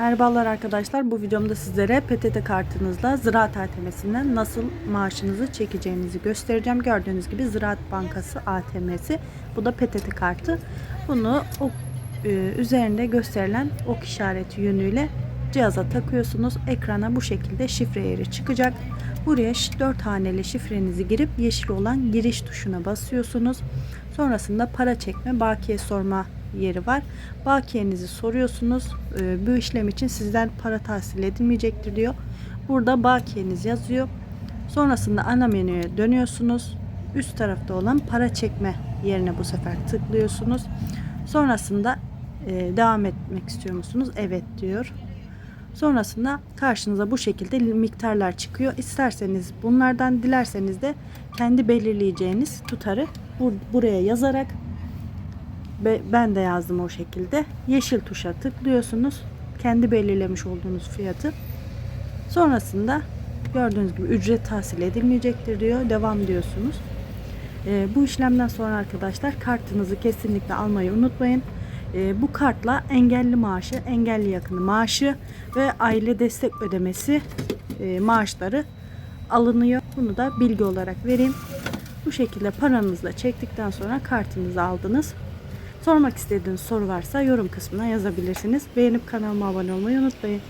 Merhabalar arkadaşlar. Bu videomda sizlere PTT kartınızla Ziraat ATM'sinden nasıl maaşınızı çekeceğinizi göstereceğim. Gördüğünüz gibi Ziraat Bankası ATM'si. Bu da PTT kartı. Bunu o, e, üzerinde gösterilen ok işareti yönüyle cihaza takıyorsunuz. Ekrana bu şekilde şifre yeri çıkacak. Buraya 4 haneli şifrenizi girip yeşil olan giriş tuşuna basıyorsunuz. Sonrasında para çekme, bakiye sorma yeri var. Bakiyenizi soruyorsunuz. Ee, bu işlem için sizden para tahsil edilmeyecektir diyor. Burada bakiyeniz yazıyor. Sonrasında ana menüye dönüyorsunuz. Üst tarafta olan para çekme yerine bu sefer tıklıyorsunuz. Sonrasında e, devam etmek istiyor musunuz? Evet diyor. Sonrasında karşınıza bu şekilde miktarlar çıkıyor. İsterseniz bunlardan dilerseniz de kendi belirleyeceğiniz tutarı bur- buraya yazarak ben de yazdım o şekilde. Yeşil tuşa tıklıyorsunuz. Kendi belirlemiş olduğunuz fiyatı. Sonrasında gördüğünüz gibi ücret tahsil edilmeyecektir diyor. Devam diyorsunuz. Ee, bu işlemden sonra arkadaşlar kartınızı kesinlikle almayı unutmayın. Ee, bu kartla engelli maaşı, engelli yakını maaşı ve aile destek ödemesi e, maaşları alınıyor. Bunu da bilgi olarak vereyim. Bu şekilde paranızla çektikten sonra kartınızı aldınız. Sormak istediğiniz soru varsa yorum kısmına yazabilirsiniz. Beğenip kanalıma abone olmayı unutmayın.